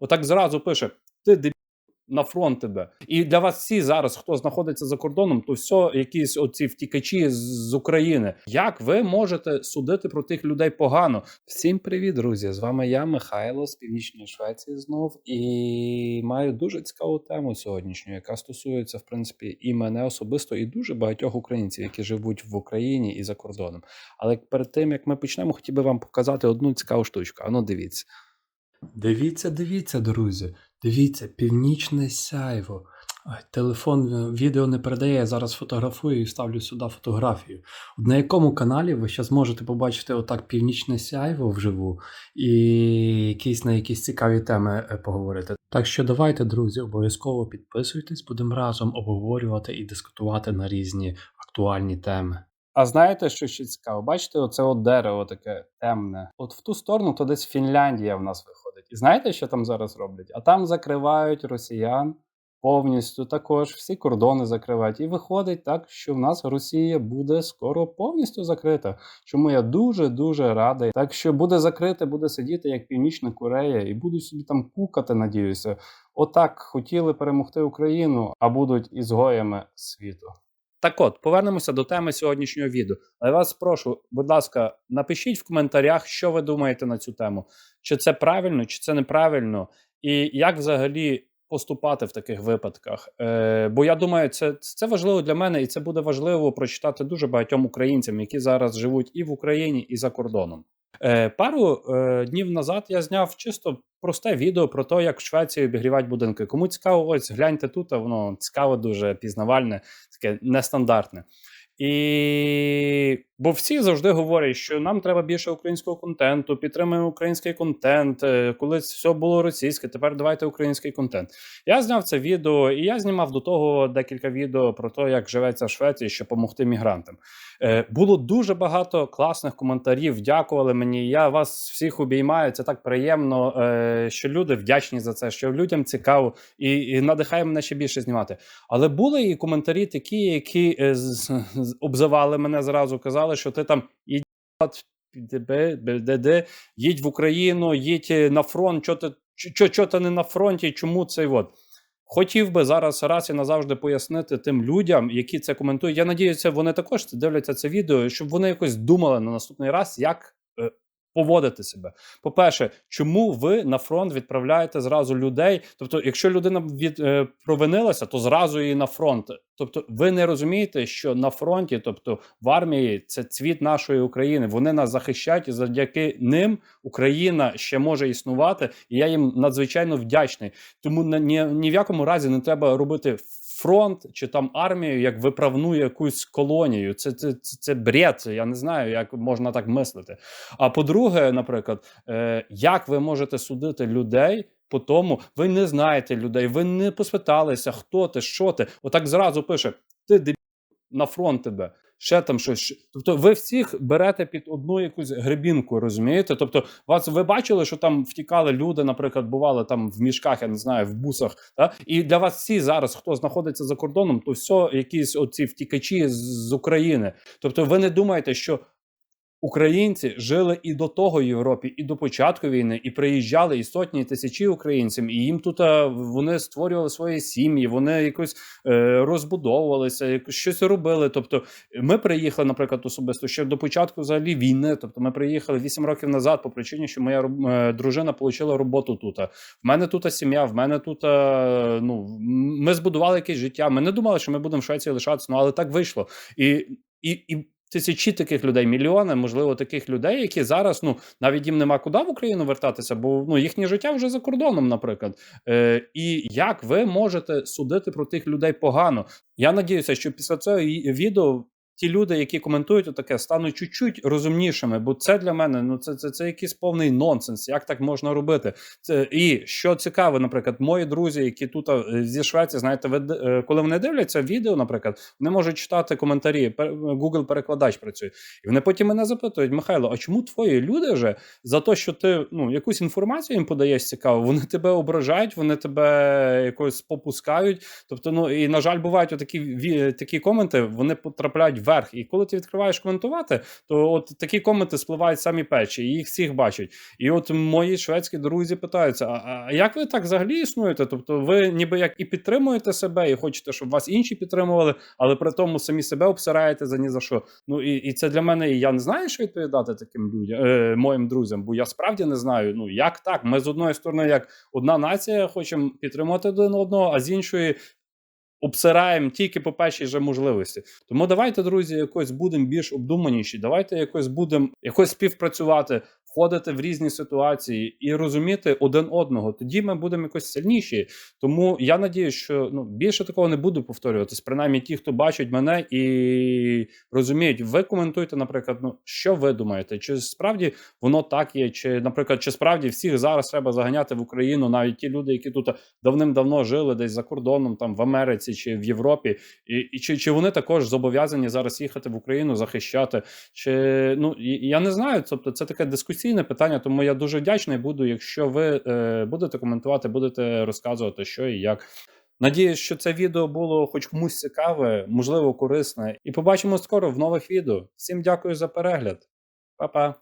Отак зразу пише: ти дебіл, на фронт тебе. І для вас всі зараз, хто знаходиться за кордоном, то все якісь оці втікачі з- України. Як ви можете судити про тих людей погано? Всім привіт, друзі! З вами я, Михайло з Північної Швеції знов. І маю дуже цікаву тему сьогоднішню, яка стосується, в принципі, і мене особисто, і дуже багатьох українців, які живуть в Україні і за кордоном. Але перед тим як ми почнемо, хотів би вам показати одну цікаву штучку. Ану, дивіться. Дивіться, дивіться, друзі. Дивіться, північне сяйво. Телефон е, відео не передає, я зараз фотографую і ставлю сюди фотографію. На якому каналі ви зараз можете побачити отак північне сяйво вживу і якісь на якісь цікаві теми е, поговорити. Так що давайте, друзі, обов'язково підписуйтесь, будемо разом обговорювати і дискутувати на різні актуальні теми. А знаєте, що ще цікаво? Бачите, оце от дерево таке темне. От в ту сторону, то десь Фінляндія в нас виходить. І знаєте, що там зараз роблять? А там закривають росіян повністю також, всі кордони закривають. І виходить так, що в нас Росія буде скоро повністю закрита. Чому я дуже дуже радий. Так що буде закрите, буде сидіти як Північна Корея, і будуть собі там кукати, надіюся. Отак хотіли перемогти Україну, а будуть ізгоями світу. Так от, повернемося до теми сьогоднішнього відео. Але вас прошу, будь ласка, напишіть в коментарях, що ви думаєте на цю тему. Чи це правильно, чи це неправильно, і як взагалі поступати в таких випадках. Е, бо я думаю, це, це важливо для мене, і це буде важливо прочитати дуже багатьом українцям, які зараз живуть і в Україні, і за кордоном. Е, пару е, днів назад я зняв чисто просте відео про те, як в Швеції обігрівають будинки. Кому цікаво, ось гляньте тут, воно цікаво, дуже пізнавальне, таке нестандартне. І бо всі завжди говорять, що нам треба більше українського контенту, підтримуємо український контент. е, Колись все було російське, тепер давайте український контент. Я зняв це відео, і я знімав до того декілька відео про те, як живеться в Швеції, щоб допомогти мігрантам. Е, було дуже багато класних коментарів. Дякували мені. Я вас всіх обіймаю. Це так приємно, е, що люди вдячні за це, що людям цікаво і, і надихає мене ще більше знімати. Але були і коментарі такі, які обзивали мене зразу, казали, що ти там ДБ, їдь в Україну, їдь е, на фронт, що ти, що ти не на фронті, чому цей от. Хотів би зараз раз і назавжди пояснити тим людям, які це коментують. Я надіюся, вони також дивляться це відео, щоб вони якось думали на наступний раз, як е, поводити себе. По-перше, чому ви на фронт відправляєте зразу людей? Тобто, якщо людина від е, провинилася, то зразу її на фронт. Тобто, ви не розумієте, що на фронті, тобто в армії, це цвіт нашої України. Вони нас захищають, і завдяки ним Україна ще може існувати. І я їм надзвичайно вдячний. Тому ні, ні в якому разі не треба робити фронт чи там армію як виправну якусь колонію. Це, це, це, це бред. Я не знаю, як можна так мислити. А по-друге, наприклад, е, як ви можете судити людей? По тому ви не знаєте людей, ви не поспиталися, хто ти, що ти. Отак зразу пише: ти дебіл, на фронт тебе. Ще там щось. Тобто, ви всіх берете під одну якусь гребінку, розумієте? Тобто, вас ви бачили, що там втікали люди, наприклад, бували там в мішках, я не знаю, в бусах. Та? І для вас всі зараз, хто знаходиться за кордоном, то все якісь оці втікачі з України. Тобто, ви не думаєте, що Українці жили і до того Європі, і до початку війни, і приїжджали і сотні і тисячі українців, і їм тут е, вони створювали свої сім'ї, вони якось е, розбудовувалися, якось щось робили. Тобто, ми приїхали, наприклад, особисто ще до початку взагалі війни. Тобто, ми приїхали 8 років назад по причині, що моя е, дружина отримала роботу тут. В мене тут сім'я, в мене тут е, ну ми збудували якесь життя. Ми не думали, що ми будемо в Швеції лишатися, ну але так вийшло. І, і, і тисячі таких людей, мільйони, можливо, таких людей, які зараз ну навіть їм нема куди в Україну вертатися, бо ну їхнє життя вже за кордоном, наприклад. Е, і як ви можете судити про тих людей погано? Я надіюся, що після цього відео. Ті люди, які коментують таке, стануть чуть-чуть розумнішими, бо це для мене ну це, це, це якийсь повний нонсенс. Як так можна робити? Це і що цікаво, наприклад, мої друзі, які тут е, зі Швеції, знаєте, е, коли вони дивляться відео, наприклад, вони можуть читати коментарі. Google перекладач працює, і вони потім мене запитують: Михайло, а чому твої люди вже за те, що ти ну якусь інформацію їм подаєш цікаво, вони тебе ображають, вони тебе якось попускають. Тобто, ну і на жаль, бувають такі такі коменти, вони потрапляють в вверх. І коли ти відкриваєш коментувати, то от такі коменти спливають самі перші, і їх всіх бачать. І от мої шведські друзі питаються: а, а як ви так взагалі існуєте? Тобто, ви ніби як і підтримуєте себе, і хочете, щоб вас інші підтримували, але при тому самі себе обсираєте за ні за що. Ну і, і це для мене, і я не знаю, що відповідати таким людям, е, моїм друзям, бо я справді не знаю. Ну як так? Ми з одної сторони, як одна нація, хочемо підтримати один одного, а з іншої. Обсираємо тільки по першій же можливості. Тому давайте, друзі, якось будемо більш обдуманіші. Давайте якось будемо якось співпрацювати, входити в різні ситуації і розуміти один одного. Тоді ми будемо якось сильніші. Тому я надію, що ну більше такого не буду повторюватись. Принаймні, ті, хто бачать мене і розуміють, ви коментуйте, наприклад, ну що ви думаєте, чи справді воно так є, чи, наприклад, чи справді всіх зараз треба заганяти в Україну, навіть ті люди, які тут давним-давно жили десь за кордоном, там в Америці чи в Європі, і, і чи, чи вони також зобов'язані зараз їхати в Україну захищати? Чи ну я не знаю. Тобто, це таке дискусійне питання. Тому я дуже вдячний буду, якщо ви е, будете коментувати, будете розказувати, що і як. Надіюсь, що це відео було хоч комусь цікаве, можливо, корисне. І побачимо скоро в нових відео. Всім дякую за перегляд. Па-па.